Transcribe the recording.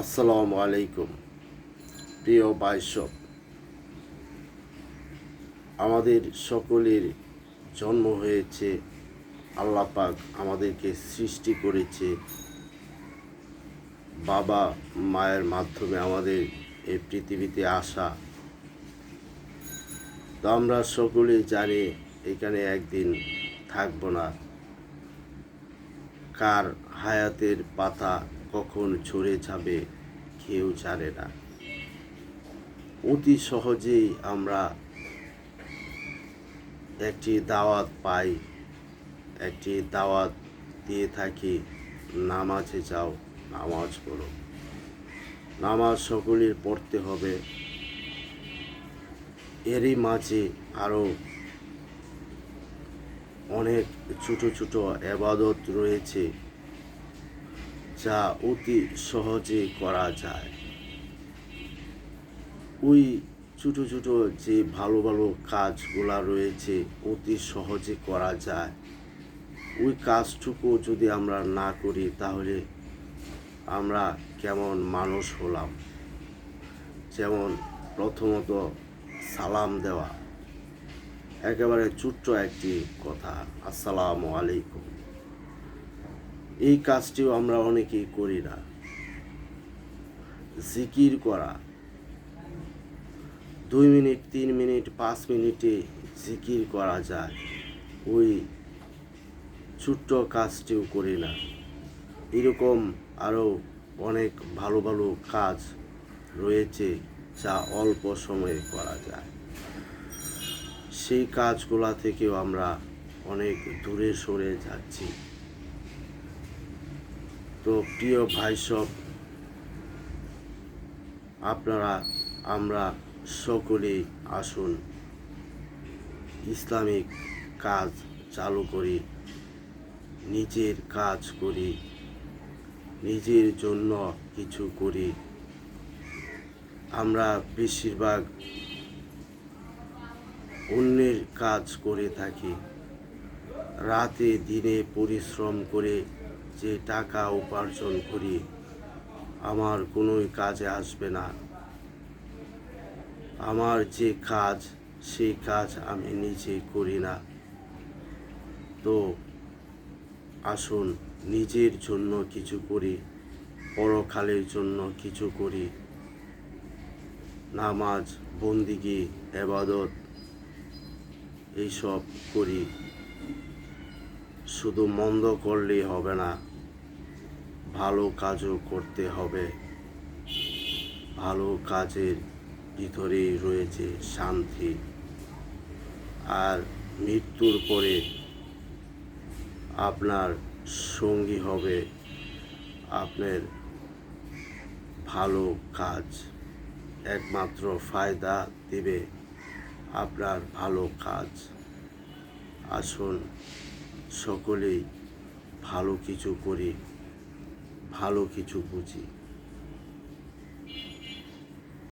আসসালামু আলাইকুম। প্রিয় বাইশব আমাদের সকলের জন্ম হয়েছে, আল্লাহ পাক আমাদেরকে সৃষ্টি করেছে। বাবা মায়ের মাধ্যমে আমাদের এই পৃথিবীতে আসা। তো আমরা সকলেই জানি এখানে একদিন থাকব না। কার হায়াতের পাতা কখন ঝরে যাবে কেউ জানে না। অতি সহজেই আমরা একটি দাওয়াত পাই, একটি দাওয়াত দিয়ে থাকি, নামাজে যাও, নামাজ পড়ো। নামাজ সকলের পড়তে হবে। এরই মাঝে আরও অনেক ছোট ছোট এবাদত রয়েছে। যা অতি সহজে করা যায়। ওই ছোটো ছোটো যে ভালো ভালো কাজগুলো রয়েছে, অতি সহজে করা যায়। ওই কাজটুকু যদি আমরা না করি, তাহলে আমরা কেমন মানুষ হলাম? যেমন প্রথমত সালাম দেওয়া। একেবারে ছোট্ট একটি কথা। আসসালামু আলাইকুম। এই কাজটিও আমরা অনেকেই করি না। জিকির করা। দুই মিনিট, তিন মিনিট, পাঁচ মিনিটে জিকির করা যায়। ওই ছোট্ট কাজটিও করি না। এরকম আরও অনেক ভালো ভালো কাজ রয়েছে যা অল্প সময়ে করা যায়। সেই কাজগুলা থেকেও আমরা অনেক দূরে সরে যাচ্ছি। তো প্রিয় ভাই সব আপনারা, আমরা সকলেই আসুন, ইসলামিক কাজ চালু করি, নিজের কাজ করি, নিজের জন্য কিছু করি। আমরা বেশিরভাগ অন্যের কাজ করে থাকি। রাতে দিনে পরিশ্রম করে যে টাকা উপার্জন করি, আমার কোনোই কাজে আসবে না। আমার যে কাজ, সেই কাজ আমি নিজে করি না। তো, আসুন, নিজের জন্য কিছু করি, পরকালের জন্য কিছু করি। নামাজ, বন্দিগি, এবাদত, এইসব করি। শুধু মন্দ করলেই হবে না। ভালো কাজও করতে হবে। ভালো কাজের ভিতরেই রয়েছে শান্তি। আর মৃত্যুর পরে আপনার সঙ্গী হবে আপনার ভালো কাজ। একমাত্র ফায়দা দেবে আপনার ভালো কাজ। আসুন সকলেই ভালো কিছু করি। ভালো কিছু বুঝি।